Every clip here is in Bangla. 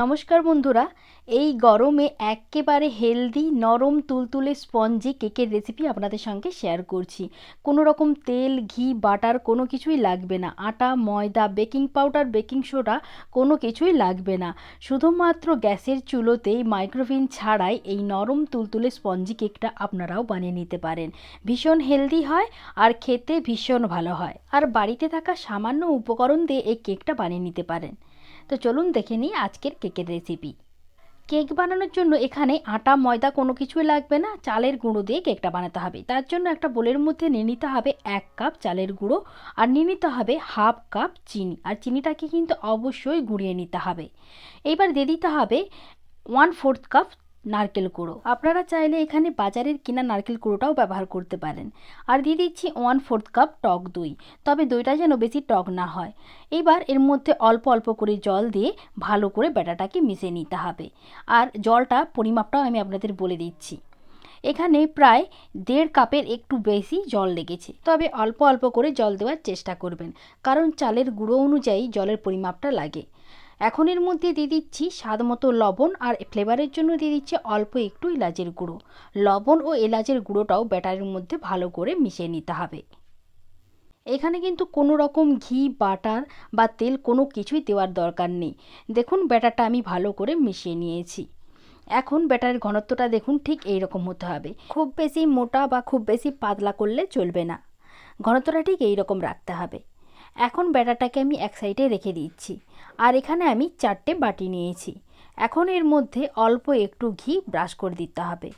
নমস্কার বন্ধুরা, এই গরমে একেবারে হেলদি নরম, তুলতুলে স্পঞ্জি কেকের রেসিপি আপনাদের সঙ্গে শেয়ার করছি। কোনো রকম তেল, ঘি বাটার কোনো কিছুই লাগবে না। আটা, ময়দা বেকিং পাউডার বেকিং সোডা কোনো কিছুই লাগবে না। শুধুমাত্র গ্যাসের চুলোতেই মাইক্রোওভেন ছাড়াই এই নরম, তুলতুলে স্পঞ্জি কেকটা আপনারাও বানিয়ে নিতে পারেন। ভীষণ হেলদি হয় আর খেতে ভীষণ ভালো হয়। আর বাড়িতে থাকা সামান্য উপকরণ দিয়ে এই কেকটা বানিয়ে নিতে পারেন। তো চলুন দেখে নিই আজকের কেকের রেসিপি কেক বানানোর জন্য এখানে আটা, ময়দা কোনো কিছুই লাগবে না। চালের গুঁড়ো দিয়ে কেকটা বানাতে হবে। তার জন্য একটা বোলের মধ্যে নিয়ে নিতে হবে এক কাপ চালের গুঁড়ো আর নিয়ে নিতে হবে হাফ কাপ চিনি। আর চিনিটাকে কিন্তু অবশ্যই গুঁড়িয়ে নিতে হবে। এবার দিয়ে দিতে হবে ওয়ান ফোর্থ কাপ নারকেল গুঁড়ো আপনারা চাইলে এখানে বাজারের কিনা নারকেল গুঁড়োটাও ব্যবহার করতে পারেন। আর দিয়ে দিচ্ছি ওয়ান ফোর্থ কাপ টক দই। তবে দইটা যেন বেশি টক না হয়। এবার এর মধ্যে অল্প অল্প করে জল দিয়ে ভালো করে ব্যাটাটাকে মিশিয়ে নিতে হবে। আর জলটা, পরিমাপটাও আমি আপনাদের বলে দিচ্ছি। এখানে প্রায় দেড় কাপের একটু বেশি জল লেগেছে। তবে অল্প অল্প করে জল দেওয়ার চেষ্টা করবেন। কারণ চালের গুঁড়ো অনুযায়ী জলের পরিমাপটা লাগে। এখন এর মধ্যে দিয়ে দিচ্ছি স্বাদ মতো লবণ আর ফ্লেভারের জন্য দিয়ে দিচ্ছি অল্প একটু এলাচের গুঁড়ো। লবণ ও এলাচের গুঁড়োটাও ব্যাটারের মধ্যে ভালো করে মিশিয়ে নিতে হবে। এখানে কিন্তু কোনো রকম ঘি, বাটার বা তেল কোনো কিছুই দেওয়ার দরকার নেই। দেখুন ব্যাটারটা আমি ভালো করে মিশিয়ে নিয়েছি। এখন ব্যাটারের ঘনত্বটা দেখুন ঠিক এই রকম হতে হবে। খুব বেশি মোটা বা খুব বেশি পাতলা করলে চলবে না। ঘনত্বটা ঠিক এই রকম রাখতে হবে। এখন ব্যাটারটাকে আমি এক সাইডে রেখে দিচ্ছি। আর এখানে আমি চারটে বাটি নিয়েছি। এখন এর মধ্যে অল্প একটু ঘি ব্রাশ করে দিতে হবে।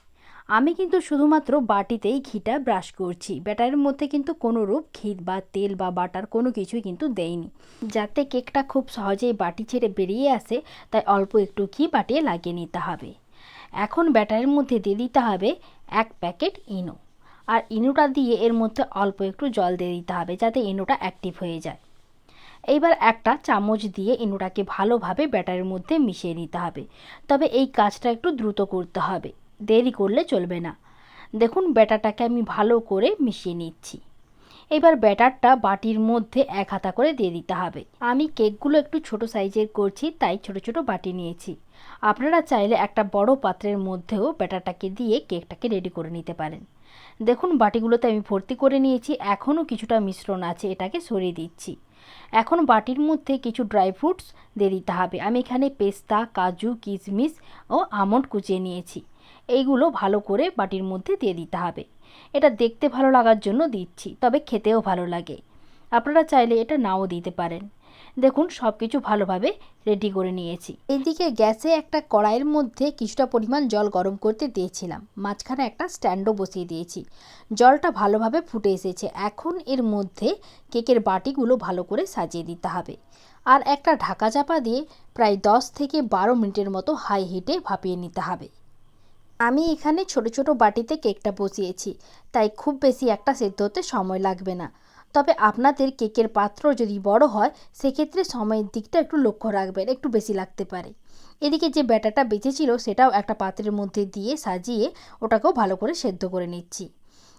আমি কিন্তু শুধুমাত্র বাটিতেই ঘিটা ব্রাশ করছি। ব্যাটারের মধ্যে কিন্তু কোনো রূপ ঘি বা তেল বা বাটার কোনো কিছুই কিন্তু দেয়নি যাতে কেকটা খুব সহজেই বাটি ছেড়ে বেরিয়ে আসে, তাই অল্প একটু ঘি বাটিয়ে লাগিয়ে নিতে হবে। এখন ব্যাটারের মধ্যে দিয়ে দিতে হবে এক প্যাকেট ইনো। আর ইনোটা দিয়ে এর মধ্যে অল্প একটু জল দিয়ে দিতে হবে যাতে ইনোটা অ্যাক্টিভ হয়ে যায়। এইবার একটা চামচ দিয়ে ইনোটাকে ভালোভাবে ব্যাটারের মধ্যে মিশিয়ে নিতে হবে। তবে এই কাজটা একটু দ্রুত করতে হবে, দেরি করলে চলবে না। দেখুন, ব্যাটারটাকে আমি ভালো করে মিশিয়ে নিচ্ছি। এবার ব্যাটারটা বাটির মধ্যে এক হাতা করে দিয়ে দিতে হবে। আমি কেকগুলো একটু ছোট সাইজের করছি, তাই ছোট ছোট বাটি নিয়েছি। আপনারা চাইলে একটা বড় পাত্রের মধ্যেও ব্যাটারটাকে দিয়ে কেকটাকে রেডি করে নিতে পারেন। দেখুন, বাটিগুলোতে আমি ভর্তি করে নিয়েছি, এখনও কিছুটা মিশ্রণ আছে, এটাকে সরিয়ে দিচ্ছি। এখন বাটির মধ্যে কিছু ড্রাই ফ্রুটস দিয়ে দিতে হবে। আমি এখানে পেস্তা, কাজু, কিশমিশ ও আমন্ড কুচিয়ে নিয়েছি। এইগুলো ভালো করে বাটির মধ্যে দিয়ে দিতে হবে। এটা দেখতে ভালো লাগার জন্য দিচ্ছি, তবে খেতেও ভালো লাগে। আপনারা চাইলে এটা নাও দিতে পারেন। দেখুন সব কিছু ভালোভাবে রেডি করে নিয়েছি। এদিকে গ্যাসে একটা কড়াইয়ের মধ্যে কিছুটা পরিমাণ জল গরম করতে দিয়েছিলাম। মাঝখানে একটা স্ট্যান্ডও বসিয়ে দিয়েছি। জলটা ভালোভাবে ফুটে এসেছে। এখন এর মধ্যে কেকের বাটিগুলো ভালো করে সাজিয়ে দিতে হবে। আর একটা ঢাকা চাপা দিয়ে প্রায় দশ থেকে বারো মিনিটের মতো হাই হিটে ভাপিয়ে নিতে হবে। আমি এখানে ছোট ছোট বাটিতে কেকটা বসিয়েছি। তাই খুব বেশি একটা সেদ্ধ হতে সময় লাগবে না। তবে আপনাদের কেকের পাত্র যদি বড় হয়, সেক্ষেত্রে সময়ের দিকটা একটু লক্ষ্য রাখবেন, একটু বেশি লাগতে পারে। এদিকে যে ব্যাটারটা বেঁচেছিল সেটাও একটা পাত্রের মধ্যে দিয়ে সাজিয়ে ওটাকেও ভালো করে সেদ্ধ করে নিচ্ছি।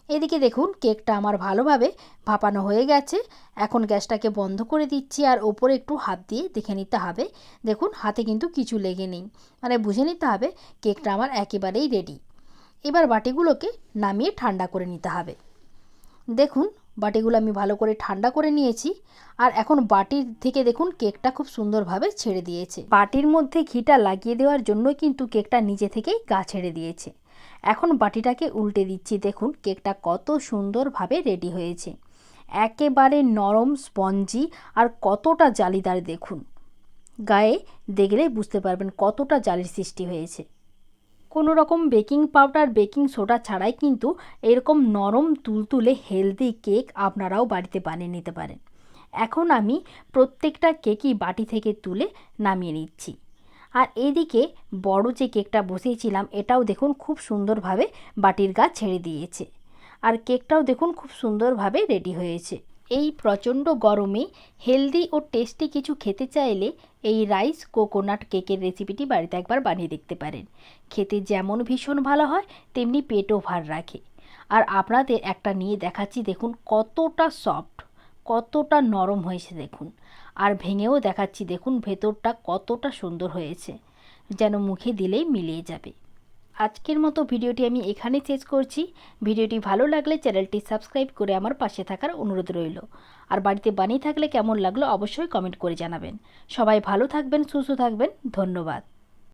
এদিকে দেখুন, কেকটা আমার ভালোভাবে ভাপানো হয়ে গেছে। এখন গ্যাসটাকে বন্ধ করে দিচ্ছি আর ওপরে একটু হাত দিয়ে দেখে নিতে হবে। দেখুন, হাতে কিন্তু কিছু লেগে নেই। মানে বুঝে নিতে হবে, কেকটা আমার একেবারেই রেডি এবার বাটিগুলোকে নামিয়ে ঠান্ডা করে নিতে হবে। দেখুন বাটিগুলো আমি ভালো করে ঠান্ডা করে নিয়েছি। আর এখন বাটির থেকে দেখুন কেকটা খুব সুন্দরভাবে ছেড়ে দিয়েছে। বাটির মধ্যে ঘিটা লাগিয়ে দেওয়ার জন্য কিন্তু কেকটা নিজে থেকেই গা ছেড়ে দিয়েছে। এখন বাটিটাকে উল্টে দিচ্ছি, দেখুন কেকটা কত সুন্দরভাবে রেডি হয়েছে। একেবারে নরম, স্পঞ্জি আর কতটা জালিদার দেখুন। গায়ে দেখলে বুঝতে পারবেন কতটা জালির সৃষ্টি হয়েছে। কোনো রকম বেকিং পাউডার, বেকিং সোডা ছাড়াই কিন্তু এরকম নরম, তুলতুলে, হেলদি কেক আপনারাও বাড়িতে বানিয়ে নিতে পারেন। এখন আমি প্রত্যেকটা কেকই বাটি থেকে তুলে নামিয়ে নিচ্ছি। আর এদিকে বড় যে কেকটা বসিয়েছিলাম, এটাও দেখুন খুব সুন্দরভাবে বাটির গা ছেড়ে দিয়েছে। আর কেকটাও দেখুন খুব সুন্দরভাবে রেডি হয়েছে। এই প্রচণ্ড গরমে হেলদি ও টেস্টি কিছু খেতে চাইলে এই রাইস কোকোনাট কেকের রেসিপিটি বাড়িতে একবার বানিয়ে দেখতে পারেন। খেতে যেমন ভীষণ ভালো হয়, তেমনি পেটও ভার রাখে। আর আপনাদের একটা নিয়ে দেখাচ্ছি, দেখুন কতটা সফট কতটা নরম হয়েছে, দেখুন। আর ভেঙেও দেখাচ্ছি, দেখুন ভেতরটা কতটা সুন্দর হয়েছে, যেন মুখে দিলেই মিলিয়ে যাবে। আজকের মতো ভিডিওটি আমি এখানে শেষ করছি। ভিডিওটি ভালো লাগলে চ্যানেলটি সাবস্ক্রাইব করে আমার পাশে থাকার অনুরোধ রইল। আর বাড়িতে বানিয়ে থাকলে কেমন লাগল অবশ্যই কমেন্ট করে জানাবেন। সবাই ভালো থাকবেন, সুস্থ থাকবেন, ধন্যবাদ।